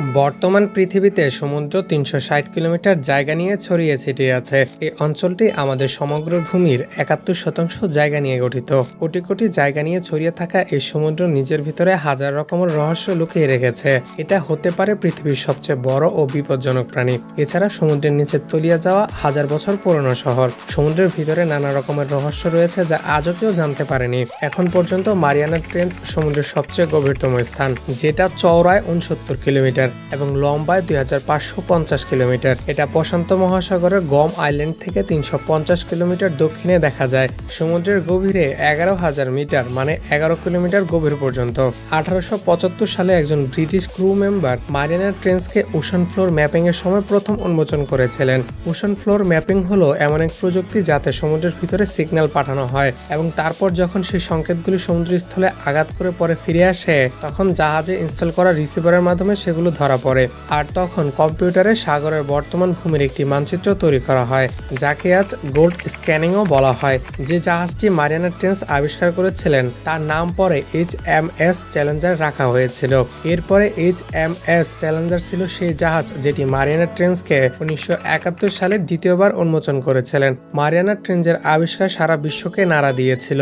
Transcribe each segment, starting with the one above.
বর্তমান পৃথিবীতে সমুদ্র তিনশো ষাট কিলোমিটার জায়গা নিয়ে ছড়িয়ে ছিটিয়ে আছে। এই অঞ্চলটি আমাদের সমগ্র ভূমির একাত্তর শতাংশ জায়গা নিয়ে গঠিত। কোটি কোটি জায়গা নিয়ে ছড়িয়ে থাকা এই সমুদ্র নিজের ভিতরে হাজার রকমের রহস্য লুকিয়ে রেখেছে। এটা হতে পারে পৃথিবীর সবচেয়ে বড় ও বিপজ্জনক প্রাণী। এছাড়া সমুদ্রের নিচে তলিয়ে যাওয়া হাজার বছর পুরনো শহর। সমুদ্রের ভিতরে নানা রকমের রহস্য রয়েছে যা আজও কেউ জানতে পারেনি। এখন পর্যন্ত মারিয়ানা ট্রেঞ্চ সমুদ্রের সবচেয়ে গভীরতম স্থান, যেটা চওড়ায় উনসত্তর কিলোমিটার। এবং লম্বায় দুই হাজার পাঁচশো পঞ্চাশ কিলোমিটার। এটা প্রশান্ত মহাসাগরের গম আইল্যান্ড থেকে তিনশো পঞ্চাশ কিলোমিটার দক্ষিণে দেখা যায়। সমুদ্রের গভীরে এগারো হাজার মিটার মানে এগারো কিলোমিটার গভীর পর্যন্ত। আঠারোশো পঁচাত্তর সালে একজন ব্রিটিশ ক্রু মেম্বার মারিয়ানা ট্রেন্সকে ওশান ফ্লোর ম্যাপিং এর সময় প্রথম উন্মোচন করেছিলেন। ওশান ফ্লোর ম্যাপিং হলো এমন এক প্রযুক্তি যাতে সমুদ্রের ভিতরে সিগন্যাল পাঠানো হয় এবং তারপর যখন সেই সংকেতগুলি সমুদ্রস্থলে আঘাত করে পরে ফিরে আসে, তখন জাহাজে ইনস্টল করা রিসিভারের মাধ্যমে সেগুলো ধরা পড়ে। আর তখন কম্পিউটারে সাগরের বর্তমান ভূমির একটি মানচিত্র তৈরি করা হয়, যাকে আজ গোল্ড স্ক্যানিংও বলা হয়। যে জাহাজটি মারিয়ানা ট্রেন্স আবিষ্কার করেছিলেন, তার নাম পরে এইচ এম এস চ্যালেঞ্জার রাখা হয়েছিল। এরপরে এইচ এম এস চ্যালেঞ্জার ছিল সেই জাহাজ যেটি মারিয়ানা ট্রেন্সকে উনিশশো একাত্তর সালে দ্বিতীয়বার উন্মোচন করেছিলেন। মারিয়ানা ট্রেঞ্জের আবিষ্কার সারা বিশ্বকে নাড়া দিয়েছিল।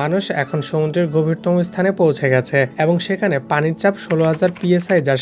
মানুষ এখন সমুদ্রের গভীরতম স্থানে পৌঁছে গেছে এবং সেখানে পানির চাপ ষোলো হাজার পিএসআই যা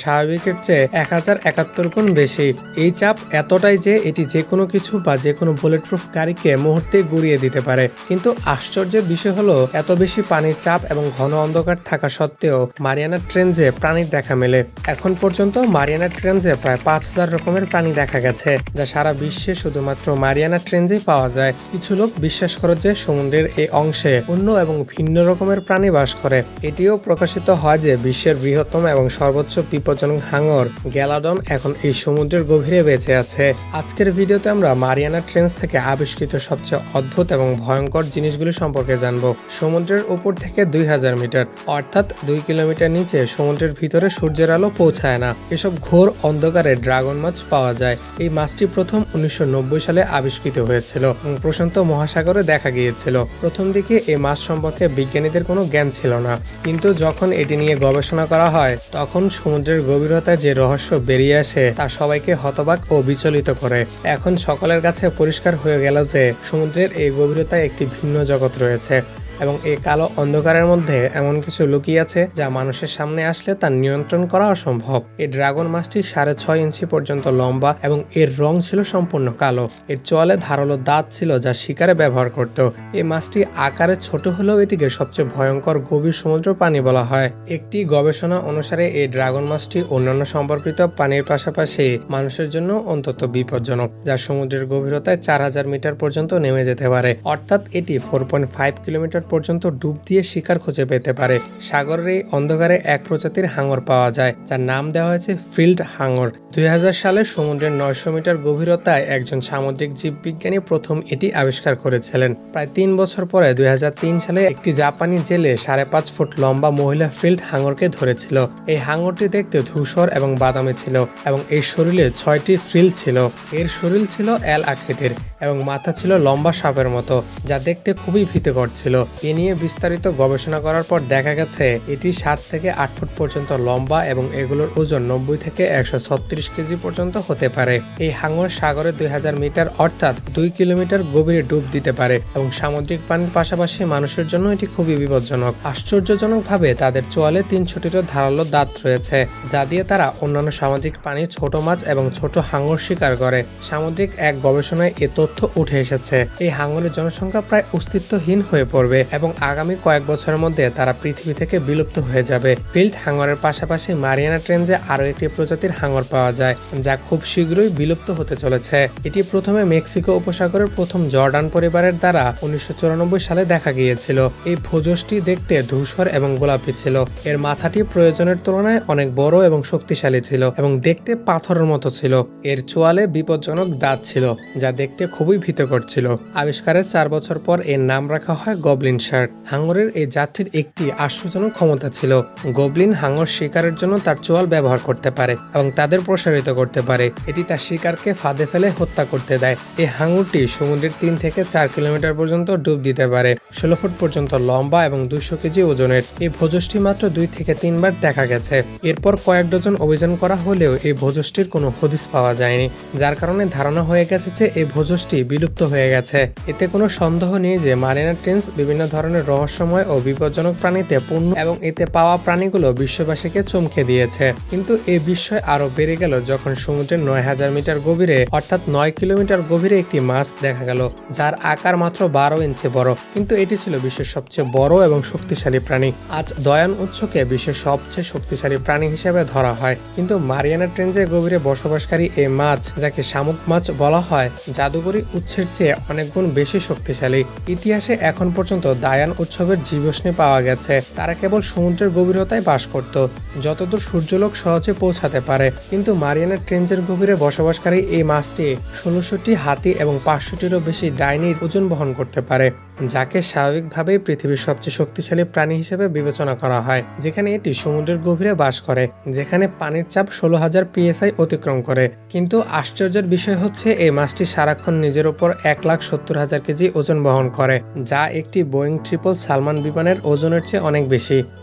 স্বাভাবিকের চেয়ে এক হাজার একাত্তর গুণ বেশি। এই চাপ এতটাই যে এটি যে কোনো কিছু বা যে কোনো বুলেট প্রুফ গাড়িকে মুহূর্তে গুড়িয়ে দিতে পারে। কিন্তু আশ্চর্যের বিষয় হলো, এত বেশি পানির চাপ এবং ঘন অন্ধকার থাকা সত্ত্বেও মারিয়ানা ট্রেঞ্জে প্রাণীর দেখা মেলে। এখন পর্যন্ত মারিয়ানা ট্রেঞ্জে প্রায় পাঁচ হাজার রকমের প্রাণী দেখা গেছে, যা সারা বিশ্বে শুধুমাত্র মারিয়ানা ট্রেঞ্জেই পাওয়া যায়। কিছু লোক বিশ্বাস করে যে সমুদ্রের এই অংশে অন্য এবং ভিন্ন রকমের প্রাণী বাস করে। এটিও প্রকাশিত হয় যে বিশ্বের বৃহত্তম এবং সর্বোচ্চ বিপজ্জনক হাঙর গ্যালাডন এখন এই সমুদ্রের গভীরে বেঁচে আছে। আজকের ভিডিওতে আমরা মারিয়ানা ট্রেন্স থেকে আবিষ্কৃত সবচেয়ে অদ্ভুত এবং ভয়ঙ্কর জিনিসগুলি সম্পর্কে জানব। সমুদ্রের উপর থেকে দুই হাজার মিটার, অর্থাৎ দুই কিলোমিটার নিচে সমুদ্রের ভিতরে সূর্যের আলো পৌঁছায় না। এসব ঘোর অন্ধকারে ড্রাগন মাছ পাওয়া যায়। এই মাছটি প্রথম উনিশশো নব্বই সালে আবিষ্কৃত হয়েছিল এবং প্রশান্ত মহাসাগরে দেখা গিয়েছিল। প্রথম দিকে এই মাছ সম্পর্কে বিজ্ঞানীদের কোনো জ্ঞান ছিল না। কিন্তু যখন এটি নিয়ে গবেষণা করা হয়, তখন সমুদ্রের গভীরতায় যে রহস্য বেরিয়ে আসে, তা সবাইকে হতবাক ও বিচলিত করে। এখন সকলের কাছে পরিষ্কার হয়ে গেল যে, সমুদ্রের এই গভীরতায় একটি ভিন্ন জগৎ রয়েছে। এবং এই কালো অন্ধকারের মধ্যে এমন কিছু লুকিয়ে আছে যা মানুষের সামনে আসলে তার নিয়ন্ত্রণ করা অসম্ভব। এই ড্রাগন মাছটি সাড়ে ছয় ইঞ্চি পর্যন্ত লম্বা এবং এর রং ছিল সম্পূর্ণ কালো। এর চলে ধারালো দাঁত ছিল যা শিকারে ব্যবহার করত। এই মাছটি আকারে ছোট হলেও এটিকে সবচেয়ে ভয়ঙ্কর গভীর সমুদ্র পানি বলা হয়। একটি গবেষণা অনুসারে এই ড্রাগন মাছটি অন্যান্য সম্পর্কিত পানির পাশাপাশি মানুষের জন্য অন্তত বিপজ্জনক, যা সমুদ্রের গভীরতায় চার হাজার মিটার পর্যন্ত নেমে যেতে পারে। অর্থাৎ এটি ফোর পয়েন্ট ফাইভ কিলোমিটার পর্যন্ত ডুব দিয়ে শিকার খুঁজে পেতে পারে। সাগরের এই অন্ধকারে এক প্রজাতির হাঙর পাওয়া যায়, যার নাম দেওয়া হয়েছে ফিল্ড হাঙর। দুই সালে সমুদ্রের নয়শো মিটার গভীরতায় একজন সামুদ্রিক জীববিজ্ঞানী প্রথম এটি আবিষ্কার করেছিলেন। প্রায় তিন বছর পরে দুই হাজার তিন সালে একটি জাপানি জেলে সাড়ে পাঁচ ফুট লম্বা মহিলা ফিল্ড হাঙরকে ধরেছিল। এই হাঙরটি দেখতে ধূসর এবং বাদামি ছিল এবং এই শরীরে ছয়টি ফ্রিল ছিল। এর শরীর ছিল এল আকৃতির এবং মাথা ছিল লম্বা সাপের মতো, যা দেখতে খুবই ভীতিকর ছিল। এ নিয়ে বিস্তারিত গবেষণা করার পর দেখা গেছে, এটি ষাট থেকে আট ফুট পর্যন্ত লম্বা এবং এগুলোর ওজন নব্বই থেকে একশো ছত্রিশ কেজি পর্যন্ত হতে পারে। এই হাঙর সাগরে দুই হাজার মিটার অর্থাৎ দুই কিলোমিটার গভীরে ডুব দিতে পারে এবং সামুদ্রিক পানির পাশাপাশি মানুষের জন্য এটি খুবই বিপজ্জনক। আশ্চর্যজনকভাবে তাদের চোয়ালে তিন ছোটিরও ধারালো দাঁত রয়েছে, যা দিয়ে তারা অন্যান্য সামাজিক প্রাণী ছোট মাছ এবং ছোট হাঙর শিকার করে। সামুদ্রিক এক গবেষণায় এ তথ্য উঠে এসেছে। এই হাঙরের জনসংখ্যা প্রায় অস্তিত্বহীন হয়ে পড়বে। এবং আগামী কয়েক বছরের মধ্যে তারা পৃথিবী থেকে বিলুপ্ত হয়ে যাবে। ফিল্ড হাঙরের পাশাপাশি মারিয়ানা ট্রেঞ্জে আরও একটি প্রজাতির হাঙর পাওয়া যায়, যা খুব শীঘ্রই বিলুপ্ত হতে চলেছে। এটি প্রথমে মেক্সিকো উপসাগরের প্রথম জর্ডান পরিবারের দ্বারা উনিশশো চুরানব্বই সালে দেখা গিয়েছিল। এই ভোজসটি দেখতে ধূসর এবং গোলাপি ছিল। এর মাথাটি প্রয়োজনের তুলনায় অনেক বড় এবং শক্তিশালী ছিল এবং দেখতে পাথরের মতো ছিল। এর চোয়ালে বিপজ্জনক দাঁত ছিল, যা দেখতে খুবই ভীতকর ছিল। আবিষ্কারের চার বছর পর এর নাম রাখা হয় গবলিন গবলিন শার্ক। হাঙরের এই জাতটির একটি আশ্চর্যজনক ক্ষমতা ছিল। গবলিন হাঙর শিকারের জন্য তার চোয়াল ব্যবহার করতে পারে এবং তাদের প্রসারিত করতে পারে। এটি তার শিকারকে ফাঁদে ফেলে হত্যা করতে দেয়। এই হাঙরটি সমুদ্রের তিন থেকে চার কিলোমিটার পর্যন্ত ডুব দিতে পারে। ষোলো ফুট পর্যন্ত লম্বা এবং দুশো কেজি ওজনের। এই ভোজসটি মাত্র দুই থেকে তিনবার দেখা গেছে। এরপর কয়েক ডজন অভিযান করা হলেও এই ভোজসটির কোনো হদিস পাওয়া যায়নি, যার কারণে ধারণা হয়ে গেছে যে এই ভোজসটি বিলুপ্ত হয়ে গেছে। এতে কোনো সন্দেহ নেই যে মারিনা ট্রেন্স বিভিন্ন ধরনের রহস্যময় ও বিপজ্জনক প্রাণীতে পূর্ণ এবং এতে পাওয়া প্রাণীগুলো বিশ্ববাসীকে চমকে দিয়েছে। কিন্তু এই বিস্ময় আরও বেড়ে গেল যখন সমুদ্রের নয় হাজার মিটার গভীরে, অর্থাৎ নয় কিলোমিটার গভীরে একটি মাছ দেখা গেল, যার আকার মাত্র বারো ইঞ্চি বড়। কিন্তু এটি ছিল বিশ্বের সবচেয়ে বড় এবং শক্তিশালী প্রাণী। আজ দয়ান উৎসকে বিশ্বের সবচেয়ে শক্তিশালী প্রাণী হিসেবে ধরা হয়। কিন্তু মারিয়ানা ট্রেঞ্জের গভীরে বসবাসকারী এই মাছ, যাকে শামুক মাছ বলা হয়, জাদুকরী উৎসের চেয়ে অনেক গুণ বেশি শক্তিশালী। ইতিহাসে এখন পর্যন্ত দায়ান উৎসবের জীবষ্ণী পাওয়া গেছে। তারা কেবল সমুদ্রের গভীরতায় বাস করত। যতদূর সূর্যলোক সহজে পৌঁছাতে পারে, কিন্তু মারিয়ানা ট্রেঞ্জের গভীরে বসবাসকারী এই মাছটি ষোলোশোটি হাতি এবং পাঁচশোটিরও বেশি ডাইনির ওজন বহন করতে পারে। যাকে স্বাভাবিকভাবেই পৃথিবীর সবচেয়ে শক্তিশালী প্রাণী হিসেবে বিবেচনা করা হয়, যেখানে এটি সমুদ্রের গভীরে বাস করে, যেখানে পানির চাপ ষোলো হাজার পিএসআই অতিক্রম করে। কিন্তু আশ্চর্যের বিষয় হচ্ছে, এই মাছটি সারাক্ষণ নিজের ওপর এক লাখ সত্তর হাজার কেজি ওজন বহন করে, যা একটি বোয়িং ট্রিপল সালমান বিমানের ওজনের চেয়ে অনেক বেশি।